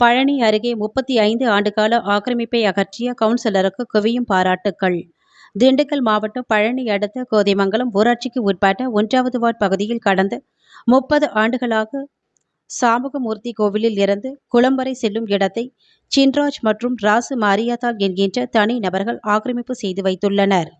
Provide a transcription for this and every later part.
பழனி அருகே முப்பத்தி ஐந்து ஆண்டுகால ஆக்கிரமிப்பை அகற்றிய கவுன்சிலருக்கு குவியும் பாராட்டுக்கள். திண்டுக்கல் மாவட்டம் பழனி அடுத்த கோதைமங்கலம் ஊராட்சிக்கு உட்பட்ட ஒன்றாவது வார்டு பகுதியில் கடந்த முப்பது ஆண்டுகளாக சாமுகமூர்த்தி கோவிலில் இருந்து குளம்பரை செல்லும் இடத்தை சின்ராஜ் மற்றும் ராசு மாரியாத்தாள் என்கின்ற தனி நபர்கள் ஆக்கிரமிப்பு செய்து வைத்துள்ளனர்.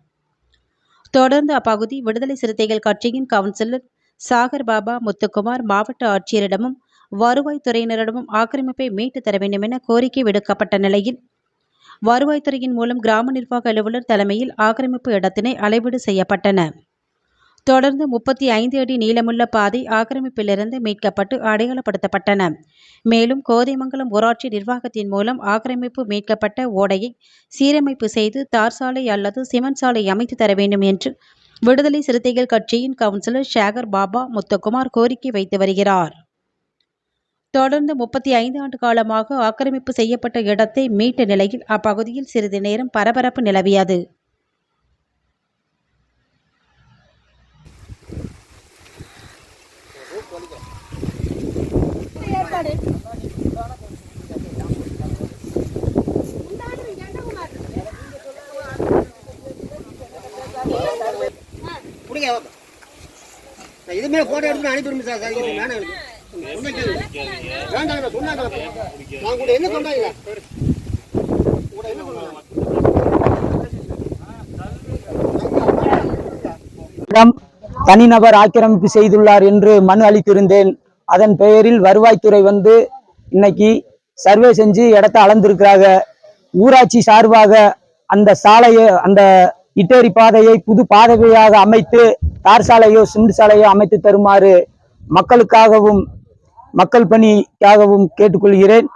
தொடர்ந்து அப்பகுதி விடுதலை சிறுத்தைகள் கட்சியின் கவுன்சிலர் சாகர் பாபா முத்துக்குமார் மாவட்ட ஆட்சியரிடமும் வருவாய்த்துறையினரிடமும் ஆக்கிரமிப்பை மீட்டு தர வேண்டும் என கோரிக்கை விடுக்கப்பட்ட நிலையில் வருவாய்த்துறையின் மூலம் கிராம நிர்வாக அலுவலர் தலைமையில் ஆக்கிரமிப்பு இடத்தினை அளவீடு செய்யப்பட்டன. தொடர்ந்து முப்பத்தி ஐந்து அடி நீளமுள்ள பாதை ஆக்கிரமிப்பிலிருந்து மீட்கப்பட்டு அடையாளப்படுத்தப்பட்டன. மேலும் கோதைமங்கலம் ஊராட்சி நிர்வாகத்தின் மூலம் ஆக்கிரமிப்பு மீட்கப்பட்ட ஓடையை சீரமைப்பு செய்து தார் சாலை அல்லது சிமெண்ட் சாலை அமைத்து தர வேண்டும் என்று விடுதலை சிறுத்தைகள் கட்சியின் கவுன்சிலர் ஷேகர் பாபா முத்துக்குமார் கோரிக்கை வைத்து வருகிறார். தொடர்ந்து முப்பத்தி ஐந்து ஆண்டு காலமாக ஆக்கிரமிப்பு செய்யப்பட்ட இடத்தை மீட்ட நிலையில் அப்பகுதியில் சிறிது நேரம் பரபரப்பு நிலவியது. இதுமே போட்டோ எடுத்து அனுப்பிடுங்க சார். சார் வேணாம் நான் கூட என்ன சொன்னாங்க கூட என்ன சொன்னாங்க தனிநபர் ஆக்கிரமிப்பு செய்துள்ளார் என்று மனு அளித்திருந்தேன். அதன் பெயரில் வருவாய்த்துறை வந்து இன்னைக்கு சர்வே செஞ்சு இடத்த அளந்திருக்கிறாங்க. ஊராட்சி சார்பாக அந்த சாலையை அந்த இட்டேரி பாதையை புது பாதையாக அமைத்து தார் சாலையோ சிமெண்ட் சாலையோ அமைத்து தருமாறு மக்களுக்காகவும் மக்கள் பணிக்காகவும் கேட்டுக்கொள்கிறேன்.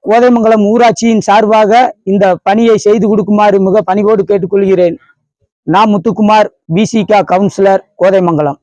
கோதைமங்கலம் ஊராட்சியின் சார்பாக இந்த பணியை செய்து கொடுக்குமாறு மிக பணிவோடு கேட்டுக்கொள்கிறேன். நான் முத்துக்குமார் பிசிகா கவுன்சிலர் கோதைமங்கலம்.